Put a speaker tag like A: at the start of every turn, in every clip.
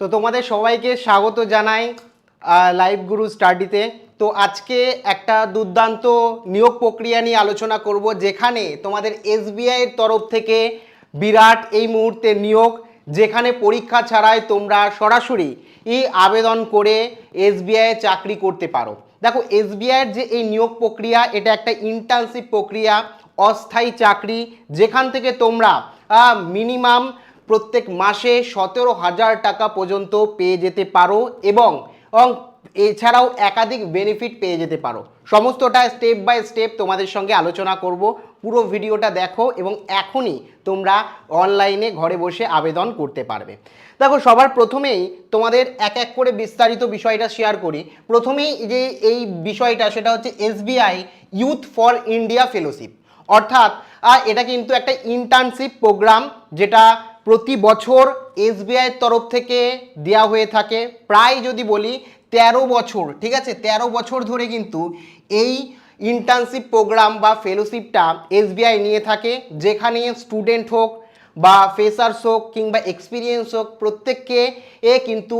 A: তো তোমাদের সবাইকে স্বাগত জানাই লাইভ গুরু স্টাডিতে তো। আজকে একটা দুর্দান্ত নিয়োগ প্রক্রিয়া নিয়ে আলোচনা করব, যেখানে তোমাদের এসবিআই এর তরফ থেকে বিরাট এই মুহূর্তে নিয়োগ, যেখানে পরীক্ষা ছাড়াই তোমরা সরাসরি এই আবেদন করে এসবিআই চাকরি করতে পারো। দেখো এসবিআইয়ের যে এই নিয়োগ প্রক্রিয়া, এটা একটা ইন্টার্নশিপ প্রক্রিয়া, অস্থায়ী চাকরি, যেখান থেকে তোমরা মিনিমাম প্রত্যেক মাসে সতেরো হাজার টাকা পর্যন্ত পেয়ে যেতে পারো এবং এছাড়াও একাধিক বেনিফিট পেয়ে যেতে পারো। সমস্তটা স্টেপ বাই স্টেপ তোমাদের সঙ্গে আলোচনা করব। পুরো ভিডিওটা দেখো এবং এখনই তোমরা অনলাইনে ঘরে বসে আবেদন করতে পারবে। দেখো, সবার প্রথমেই তোমাদের এক এক করে বিস্তারিত বিষয়টা শেয়ার করি। প্রথমেই যে এই বিষয়টা, সেটা হচ্ছে SBI youth for India fellowship অর্থাৎ এটা কিন্তু একটা ইন্টার্নশিপ প্রোগ্রাম যেটা প্রতি বছর এসবিআইয়ের তরফ থেকে দেওয়া হয়ে থাকে। প্রায় যদি বলি, তেরো বছর, ঠিক আছে? তেরো বছর ধরে কিন্তু এই ইন্টার্নশিপ প্রোগ্রাম বা ফেলোশিপটা এসবিআই নিয়ে থাকে, যেখানে স্টুডেন্ট হোক বা ফেসার্স হোক কিংবা এক্সপিরিয়েন্স হোক প্রত্যেককে এ কিন্তু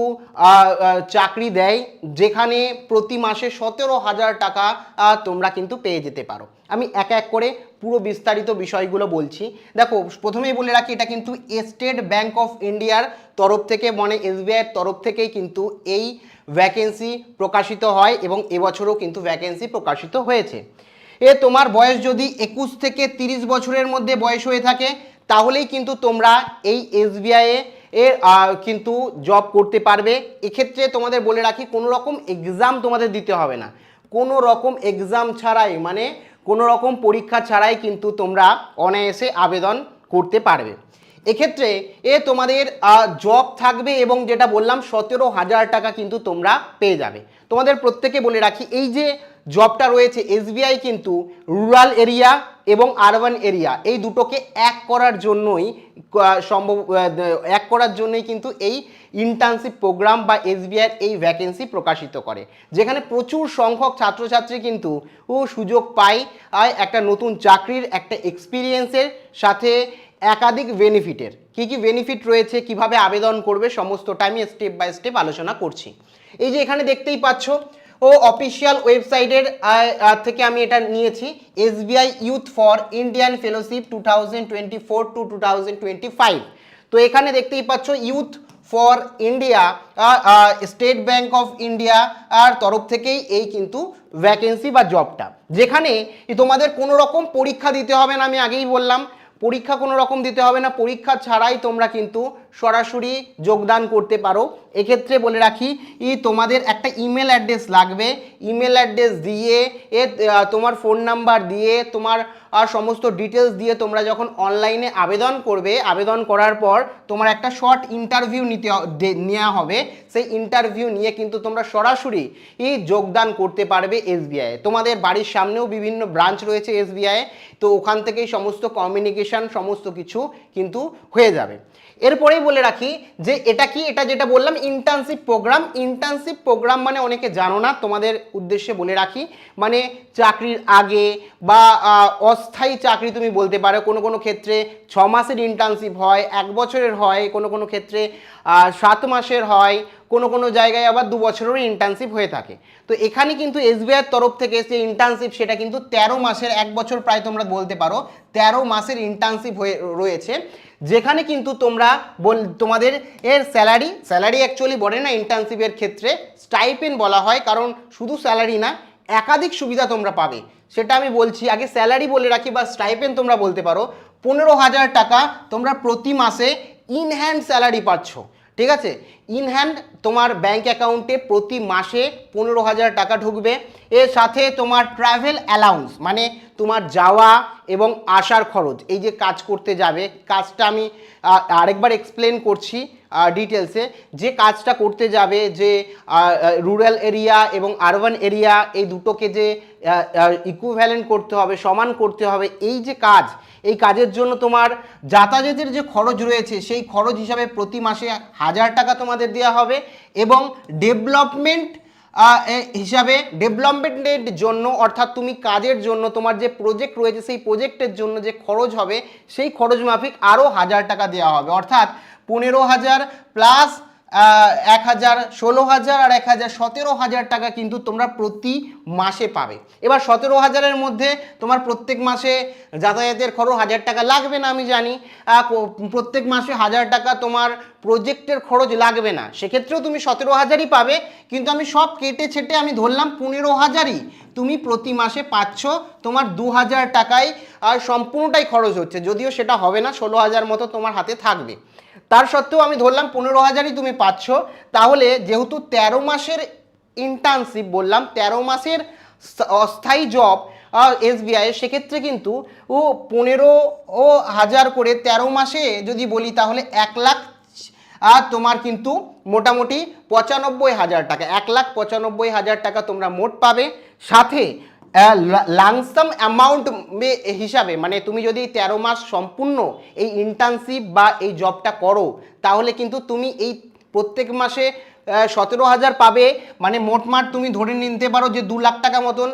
A: চাকরি দেয়, যেখানে প্রতি মাসে সতেরো হাজার টাকা তোমরা কিন্তু পেয়ে যেতে পারো। আমি এক এক করে পুরো বিস্তারিত বিষয়গুলো বলছি। দেখো, প্রথমেই বলে রাখি, এটা কিন্তু স্টেট ব্যাংক অফ ইন্ডিয়ার তরফ থেকে মানে এসবিআইয়ের তরফ থেকেই কিন্তু এই ভ্যাকেন্সি প্রকাশিত হয় এবং এবছরও কিন্তু ভ্যাকেন্সি প্রকাশিত হয়েছে। এ তোমার বয়স যদি একুশ থেকে তিরিশ বছরের মধ্যে বয়স হয়ে থাকে তাহলেই কিন্তু তোমরা এই এসবিআই এর কিন্তু জব করতে পারবে। এক্ষেত্রে তোমাদের বলে রাখি, কোনো রকম এক্সাম তোমাদের দিতে হবে না। কোনো রকম এক্সাম ছাড়াই মানে কোনো রকম পরীক্ষা ছাড়াই কিন্তু তোমরা অনায়াসে আবেদন করতে পারবে। এক্ষেত্রে এ তোমাদের জব থাকবে এবং যেটা বললাম সতেরো হাজার টাকা কিন্তু তোমরা পেয়ে যাবে। তোমাদের প্রত্যেকে বলে রাখি, এই যে জবটা রয়েছে এসবিআই কিন্তু রুরাল এরিয়া এবং আরবান এরিয়া এই দুটোকে এক করার জন্যই সম্ভব এক করার জন্যই কিন্তু এই ইন্টার্নশিপ প্রোগ্রাম বা এসবিআইয়ের এই ভ্যাকেন্সি প্রকাশিত করে। যেখানে প্রচুর সংখ্যক ছাত্রছাত্রী কিন্তু ও সুযোগ পায় একটা নতুন চাকরির, একটা এক্সপিরিয়েন্সের সাথে একাধিক বেনিফিটের। কি কি বেনিফিট রয়েছে, কীভাবে আবেদন করবে সমস্তটা আমি স্টেপ বাই স্টেপ আলোচনা করছি। এই যে এখানে দেখতেই পাচ্ছ, ও অফিসিয়াল ওয়েবসাইটের থেকে আমি এটা নিয়েছি SBI youth for Indian fellowship two thousand twenty four to two thousand twenty five তো এখানে দেখতেই পাচ্ছ youth for India State Bank of India আর তরফ থেকেই এই কিন্তু ভ্যাকেন্সি বা জবটা যেখানে তোমাদের কোনো রকম পরীক্ষা দিতে হবে না, আমি আগেই বললাম। পরীক্ষা কোনো রকম দিতে হবে না পরীক্ষা ছাড়াই তোমরা কিন্তু সরাসরি যোগদান করতে পারো। এক্ষেত্রে বলে রাখি, ই তোমাদের একটা ইমেল অ্যাড্রেস লাগবে। ইমেল অ্যাড্রেস দিয়ে, এ তোমার ফোন নাম্বার দিয়ে, তোমার আর সমস্ত ডিটেলস দিয়ে তোমরা যখন অনলাইনে আবেদন করবে, আবেদন করার পর তোমার একটা শর্ট ইন্টারভিউ নিতে নেওয়া হবে। সেই ইন্টারভিউ নিয়ে কিন্তু তোমরা সরাসরি যোগদান করতে পারবে এসবিআই তোমাদের বাড়ির সামনেও বিভিন্ন ব্রাঞ্চ রয়েছে এসবিআই তো ওখান থেকেই সমস্ত কমিউনিকেশন সমস্ত কিছু কিন্তু হয়ে যাবে। এরপরেই বলে রাখি যে এটা কি, এটা যেটা বললাম ইন্টার্নশিপ প্রোগ্রাম ইন্টার্নশিপ প্রোগ্রাম মানে অনেকে জানো না, তোমাদের উদ্দেশ্যে বলে রাখি মানে চাকরির আগে বা অস্থায়ী চাকরি তুমি বলতে পারো, কোনো কোনো ক্ষেত্রে ছ মাসের ইন্টার্নশিপ হয়, এক বছরের হয়, কোনো কোনো ক্ষেত্রে সাত মাসের হয়, কোনো কোনো জায়গায় আবার দু বছরেরও ইন্টার্নশিপ হয়ে থাকে। তো এখানে কিন্তু এসবিআইয়ের তরফ থেকে যে ইন্টার্নশিপ সেটা কিন্তু তেরো মাসের, এক বছর প্রায় তোমরা বলতে পারো, তেরো মাসের ইন্টার্নশিপ হয়ে রয়েছে। যেখানে কিন্তু তোমরা বল, তোমাদের এর স্যালারি স্যালারি অ্যাকচুয়ালি বলে না ইন্টার্নশিপের ক্ষেত্রে স্টাইপেন বলা হয়, কারণ শুধু স্যালারি না, একাধিক সুবিধা তোমরা পাবে। সেটা আমি বলছি, আগে স্যালারি বলে রাখি বা স্টাইপেন তোমরা বলতে পারো, পনেরো হাজার টাকা তোমরা প্রতি মাসে ইনহ্যান্ড স্যালারি পাচ্ছ। ঠিক আছে? ইন হ্যান্ড তোমার ব্যাংক অ্যাকাউন্টে প্রতি মাসে পনেরো হাজার টাকা ঢুকবে। এর সাথে তোমার ট্রাভেল অ্যালাউন্স মানে তোমার যাওয়া এবং আসার খরচ, এই যে কাজ করতে যাবে, কাজটা আমি আরেকবার এক্সপ্লেন করছি। ডিটেলসে যে কাজটা করতে যাবে, যে রুরাল এরিয়া এবং আরবান এরিয়া এই দুটোকে যে ইকুভ্যালেন্ট করতে হবে, সমান করতে হবে, এই যে কাজ, এই কাজের জন্য তোমার যাতায়াতের যে খরচ রয়েছে, সেই খরচ হিসাবে প্রতি মাসে হাজার টাকা তোমাদের দেওয়া হবে এবং ডেভেলপমেন্ট হিসাবে ডেভেলপমেন্টের জন্য, অর্থাৎ তুমি কাজের জন্য, তোমার যে প্রজেক্ট রয়েছে, সেই প্রজেক্টের জন্য যে খরচ হবে, সেই খরচ মাফিক আরও হাজার টাকা দেওয়া হবে। অর্থাৎ পনেরো হাজার প্লাস এক হাজার, ষোলো হাজার আর এক হাজার, সতেরো হাজার টাকা কিন্তু তোমরা প্রতি মাসে পাবে। এবার সতেরো হাজারের মধ্যে তোমার প্রত্যেক মাসে যাতায়াতের খরচ হাজার টাকা লাগবে না, আমি জানি। প্রত্যেক মাসে হাজার টাকা তোমার প্রজেক্টের খরচ লাগবে না। সেক্ষেত্রেও তুমি সতেরো হাজারই পাবে, কিন্তু আমি সব কেটে ছেটে আমি ধরলাম পনেরো হাজারই। তুমি প্রতি মাসে পাচ্ছ তোমার দু হাজার টাকায়, আর সম্পূর্ণটাই খরচ হচ্ছে, যদিও সেটা হবে না, ষোলো হাজার মতো তোমার হাতে থাকবে। তার সত্ত্বেও আমি ধরলাম পনেরো হাজারই তুমি পাচ্ছ। তাহলে যেহেতু তেরো মাসের ইন্টার্নশিপ বললাম, তেরো মাসের অস্থায়ী জব এসবিআই সেক্ষেত্রে কিন্তু ও পনেরো ও হাজার করে তেরো মাসে যদি বলি তাহলে এক লাখ আর তোমার কিন্তু মোটামুটি পঁচানব্বই হাজার টাকা, এক লাখ পঁচানব্বই হাজার টাকা তোমরা মোট পাবে। সাথে লাংসাম অ্যামাউন্ট হিসাবে মানে তুমি যদি তেরো মাস সম্পূর্ণ এই ইন্টার্নশিপ বা এই জবটা করো, তাহলে কিন্তু তুমি এই প্রত্যেক মাসে সতেরো হাজার পাবে। মানে মোটমাট তুমি ধরে নিতে পারো যে দু লাখ টাকা মতন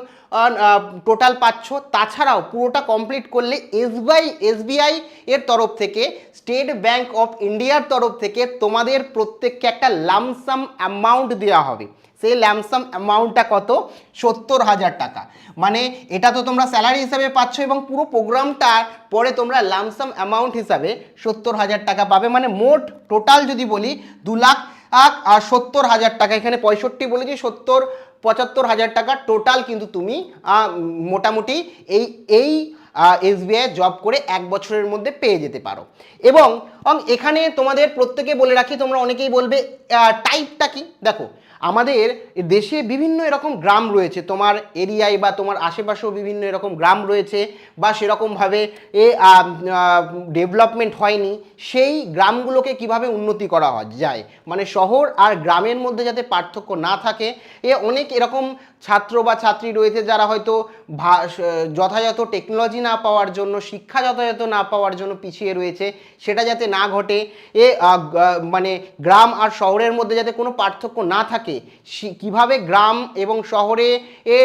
A: টোটাল পাচ্ছ। তাছাড়াও পুরোটা কমপ্লিট করলে এসবিআই এসবিআই এর তরফ থেকে স্টেট ব্যাংক অফ ইন্ডিয়ার তরফ থেকে তোমাদের প্রত্যেককে একটা লামসাম অ্যামাউন্ট দেওয়া হবে। সেই ল্যামসাম অ্যামাউন্টটা কত? সত্তর হাজার টাকা। মানে এটা তো তোমরা স্যালারি হিসাবে পাচ্ছ এবং পুরো প্রোগ্রামটার পরে তোমরা লামসাম অ্যামাউন্ট হিসাবে সত্তর হাজার টাকা পাবে। মানে মোট টোটাল যদি বলি দু লাখ আর সত্তর হাজার টাকা। এখানে পঁয়ষট্টি বলেছি, সত্তর, পঁচাত্তর হাজার টাকা টোটাল কিন্তু তুমি মোটামুটি এই এই এসবিআই জব করে এক বছরের মধ্যে পেয়ে যেতে পারো। এবং এখানে তোমাদের প্রত্যেকে বলে রাখি, তোমরা অনেকেই বলবে টাইপটা কি? দেখো আমাদের দেশে বিভিন্ন এরকম গ্রাম রয়েছে। তোমার এরিয়ায় বা তোমার আশেপাশেও বিভিন্ন এরকম গ্রাম রয়েছে বা সেরকমভাবে এ ডেভেলপমেন্ট হয়নি। সেই গ্রামগুলোকে কীভাবে উন্নতি করা যায়। মানে শহর আর গ্রামের মধ্যে যাতে পার্থক্য না থাকে, এ অনেক এরকম ছাত্র বা ছাত্রী রয়েছে যারা হয়তো যথাযথ টেকনোলজি না পাওয়ার জন্য, শিক্ষা যথাযথ না পাওয়ার জন্য পিছিয়ে রয়েছে, সেটা যাতে না ঘটে। এ মানে গ্রাম আর শহরের মধ্যে যাতে কোনো পার্থক্য না থাকে কীভাবে গ্রাম এবং শহরে এ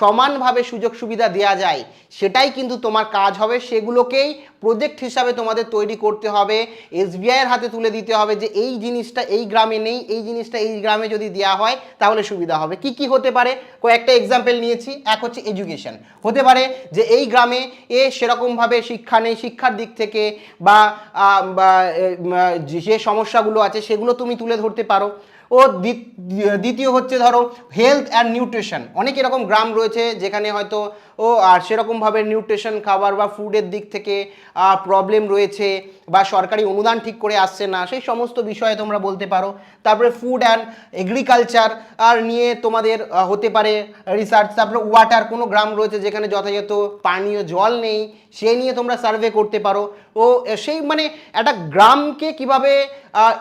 A: সমানভাবে সুযোগ সুবিধা দেওয়া যায়, সেটাই কিন্তু তোমার কাজ হবে। সেগুলোকেই প্রজেক্ট হিসাবে তোমাদের তৈরি করতে হবে। এসবিআইয়ের হাতে তুলে দিতে হবে যে, এই জিনিসটা এই গ্রামে নেই, এই জিনিসটা এই গ্রামে যদি দেওয়া হয়, তাহলে সুবিধা হবে। কি কি হতে পারে? কয়েকটা এক্সাম্পল নিয়েছি, এক হচ্ছে এডুকেশন হতে পারে যে এই গ্রামে এ সেরকমভাবে শিক্ষা নেই, শিক্ষার দিক থেকে বা যে সমস্যাগুলো আছে সেগুলো তুমি তুলে ধরতে পারো। ও দ্বি- দ্বিতীয় হচ্ছে ধরো হেলথ অ্যান্ড নিউট্রিশন অনেক এরকম গ্রাম রয়েছে যেখানে হয়তো ও, আর সেরকমভাবে নিউট্রিশন খাবার বা ফুডের দিক থেকে প্রবলেম রয়েছে বা সরকারি অনুদান ঠিক করে আসছে না, সেই সমস্ত বিষয়ে তোমরা বলতে পারো। তারপরে ফুড অ্যান্ড এগ্রিকালচার আর নিয়ে তোমাদের হতে পারে রিসার্চ তারপরে ওয়াটার কোনো গ্রাম রয়েছে যেখানে যথাযথ পানীয় জল নেই, সে নিয়ে তোমরা সার্ভে করতে পারো। ও সেই মানে একটা গ্রামকে কীভাবে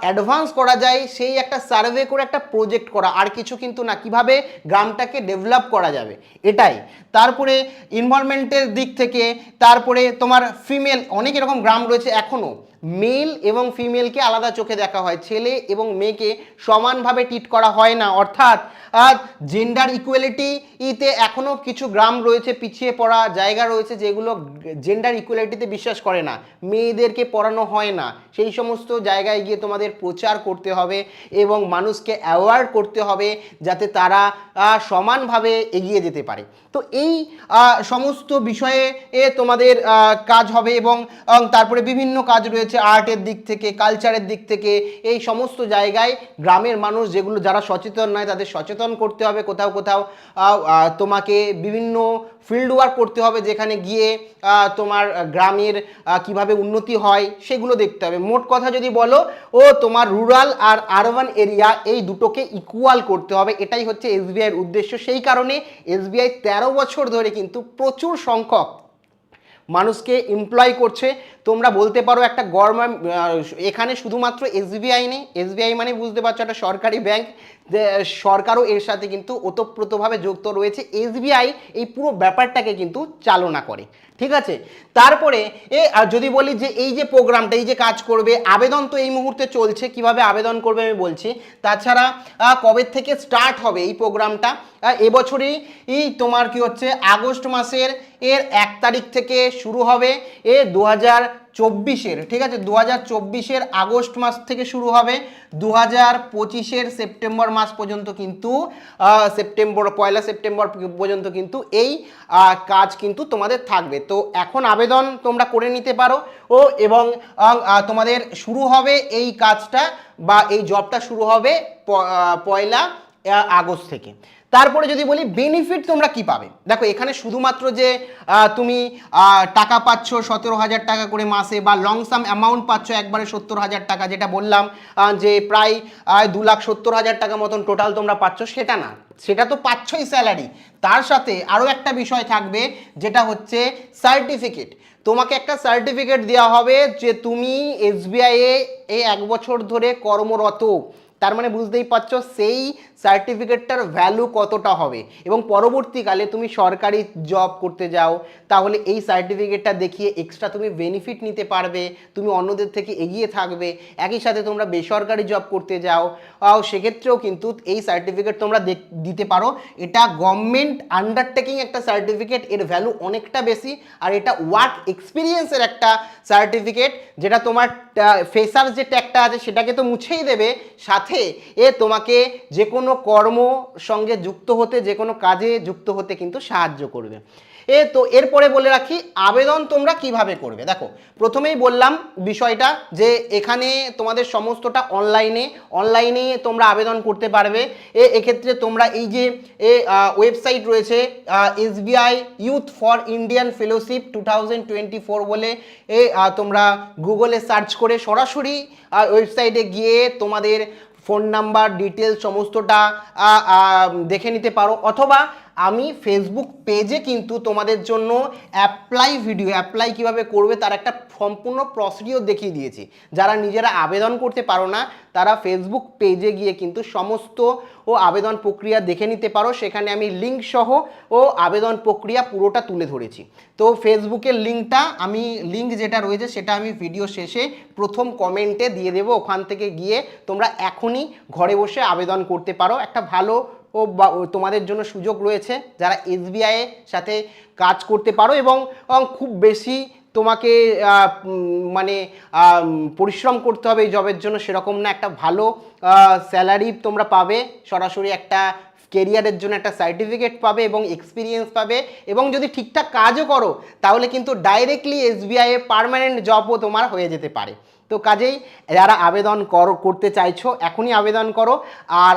A: অ্যাডভান্স করা যায়, সেই একটা সার্ভে করে একটা প্রজেক্ট করা, আর কিছু কিন্তু না, কীভাবে গ্রামটাকে ডেভেলপ করা যাবে, এটাই। তারপরে ইনভলভমেন্টের দিক থেকে তারপরে তোমার ফিমেল অনেক এরকম গ্রাম রয়েছে এখনও মেল এবং ফিমেলকে আলাদা চোখে দেখা হয়। ছেলে এবং মেয়েকে সমানভাবে ট্রিট করা হয় না। অর্থাৎ জেন্ডার ইকুয়ালিটি ইতে এখনও কিছু গ্রাম রয়েছে, পিছিয়ে পড়া জায়গা রয়েছে যেগুলো জেন্ডার ইকুয়ালিটিতে বিশ্বাস করে না। মেয়েদেরকে পড়ানো হয় না। সেই সমস্ত জায়গায় গিয়ে তোমাদের প্রচার করতে হবে এবং মানুষকে অ্যাওয়ার্ড করতে হবে যাতে তারা সমানভাবে এগিয়ে যেতে পারে। তো এই সমস্ত বিষয়ে তোমাদের কাজ হবে এবং তারপরে বিভিন্ন কাজ রয়েছে। আর্টের দিক থেকে, কালচারের দিক থেকে, এই সমস্ত জায়গায় গ্রামের মানুষ যেগুলো যারা সচেতন নয় তাদের সচেতন করতে হবে। কোথাও কোথাও তোমাকে বিভিন্ন ফিল্ড ওয়ার্ক করতে হবে যেখানে গিয়ে তোমার গ্রামের কীভাবে উন্নতি হয় সেগুলো দেখতে হবে। মোট কথা যদি বলো, ও তোমার রুরাল আর আরবান এরিয়া এই দুটোকে ইকুয়াল করতে হবে। এটাই হচ্ছে এসবিআইয়ের উদ্দেশ্য। সেই কারণে এসবিআই তেরো বছর ধরে কিন্তু প্রচুর সংখ্যক মানুষকে এমপ্লয় করছে। তোমরা বলতে পারো একটা গভর্নমেন্ট এখানে শুধুমাত্র এসবিআই নেই। এসবিআই মানে বুঝতে পারছ একটা সরকারি ব্যাংক সরকারও এর সাথে কিন্তু ওতপ্রোতভাবে যুক্ত রয়েছে। এসবিআই এই পুরো ব্যাপারটাকে কিন্তু চালনা করে। ঠিক আছে? তারপরে এ যদি বলি যে এই যে প্রোগ্রামটা, এই যে কাজ করবে, আবেদন তো এই মুহূর্তে চলছে, কীভাবে আবেদন করবে আমি বলছি। তাছাড়া কবে থেকে স্টার্ট হবে এই প্রোগ্রামটা? এবছরই এই তোমার কি হচ্ছে, আগস্ট মাসের এর এক তারিখ থেকে শুরু হবে। এ দু হাজার চব্বিশের, ঠিক আছে? দু হাজার চব্বিশের আগস্ট মাস থেকে শুরু হবে দু হাজার পঁচিশের সেপ্টেম্বর মাস পর্যন্ত কিন্তু সেপ্টেম্বর, পয়লা সেপ্টেম্বর পর্যন্ত কিন্তু এই কাজ কিন্তু তোমাদের থাকবে। তো এখন আবেদন তোমরা করে নিতে পারো ও, এবং তোমাদের শুরু হবে এই কাজটা বা এই জবটা শুরু হবে পয়লা আগস্ট থেকে। তারপরে যদি বলি বেনিফিট তোমরা কি পাবে? দেখো, এখানে শুধুমাত্র যে তুমি টাকা পাচ্ছ সতেরো হাজার টাকা করে মাসে বা লং সাম অ্যামাউন্ট পাচ্ছ একবারে সত্তর হাজার টাকা, যেটা বললাম যে প্রায় দু লাখ সত্তর হাজার টাকা মতন টোটাল তোমরা পাচ্ছ, সেটা না। সেটা তো পাচ্ছই স্যালারি তার সাথে আরও একটা বিষয় থাকবে, যেটা হচ্ছে সার্টিফিকেট তোমাকে একটা সার্টিফিকেট দেওয়া হবে যে তুমি এসবিআইয়ে এই এক বছর ধরে কর্মরত। তার মানে বুঝতেই পারছ, সেই সার্টিফিকেটটার ভ্যালু কতটা হবে? এবং পরবর্তীকালে তুমি সরকারি জব করতে যাও, তাহলে এই সার্টিফিকেটটা দেখিয়ে এক্সট্রা তুমি বেনিফিট নিতে পারবে, তুমি অন্যদের থেকে এগিয়ে থাকবে, একই সাথে তোমরা বেসরকারি জব করতে যাও। সেক্ষেত্রেও কিন্তু এই সার্টিফিকেট তোমরা দিতে পারো। এটা গভর্নমেন্ট আন্ডারটেকিং একটা সার্টিফিকেট এর ভ্যালু অনেকটা বেশি, আর এটা ওয়ার্ক এক্সপিরিয়েন্সের একটা সার্টিফিকেট যেটা তোমার ফেসার যে ট্যাগটা আছে, সেটাকে তো মুছেই দেবে, সাথে এ তোমাকে যে কোনো কর্ম সঙ্গে যুক্ত হতে, যে কোনো কাজে যুক্ত হতে কিন্তু সাহায্য করবে। এ তো এরপরে বলে রাখি, আবেদন তোমরা কীভাবে করবে? দেখো, প্রথমেই বললাম বিষয়টা যে এখানে তোমাদের সমস্তটা অনলাইনে অনলাইনে তোমরা আবেদন করতে পারবে। এ এক্ষেত্রে তোমরা এই যে, এ ওয়েবসাইট রয়েছে SBI youth for Indian fellowship two thousand twenty four বলে, এ তোমরা গুগলে সার্চ করে সরাসরি ওয়েবসাইটে গিয়ে তোমাদের ফোন নাম্বার ডিটেলস সমস্তটা দেখে নিতে পারো। অথবা আমি ফেসবুক পেজে কিন্তু তোমাদের জন্য অ্যাপ্লাই ভিডিও অ্যাপ্লাই কীভাবে করবে তার একটা সম্পূর্ণ প্রসিডিওর দেখিয়ে দিয়েছি। যারা নিজেরা আবেদন করতে পারো না, তারা ফেসবুক পেজে গিয়ে কিন্তু সমস্ত ও আবেদন প্রক্রিয়া দেখে নিতে পারো। সেখানে আমি লিঙ্ক সহ ও আবেদন প্রক্রিয়া পুরোটা তুলে ধরেছি। তো ফেসবুকের লিঙ্কটা আমি লিঙ্ক যেটা রয়েছে সেটা আমি ভিডিও শেষে প্রথম কমেন্টে দিয়ে দেবো। ওখান থেকে গিয়ে তোমরা এখনই ঘরে বসে আবেদন করতে পারো। একটা ভালো ও তোমাদের জন্য সুযোগ রয়েছে যারা এসবিআই এর সাথে কাজ করতে পারো এবং খুব বেশি তোমাকে মানে পরিশ্রম করতে হবে এই জবের জন্য সেরকম না। একটা ভালো স্যালারি তোমরা পাবে, সরাসরি একটা কেরিয়ারের জন্য একটা সার্টিফিকেট পাবে এবং এক্সপিরিয়েন্স পাবে এবং যদি ঠিকঠাক কাজও করো, তাহলে কিন্তু ডাইরেক্টলি এসবিআই এ পারমানেন্ট জবও তোমার হয়ে যেতে পারে। তো কাজেই যারা আবেদন করো, করতে চাইছো, এখনই আবেদন করো। আর